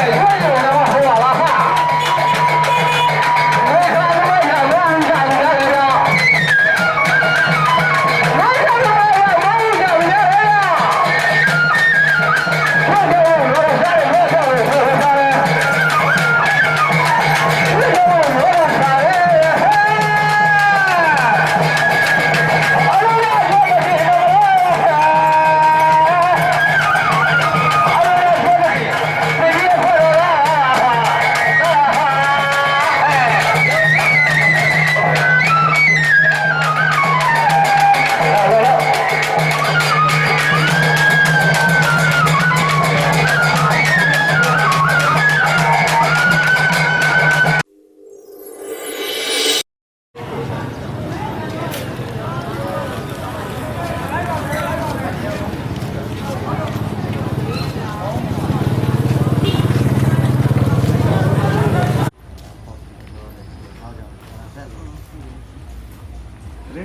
ရင်း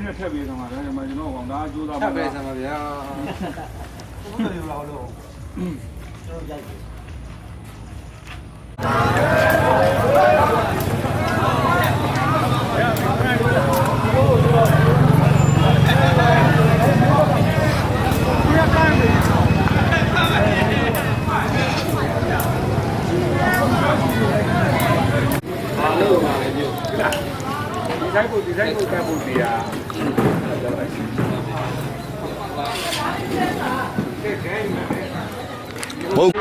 နဲ့ထက်ပြီးတော့မှလည်းကျွန်တော်ကောင်ဒါအကျိုးသားထပ်ပဲဆံပါဗျာဒီတို င်းကိုဒီတိုင်းကိုတက်ဖို့တရားဘုတ်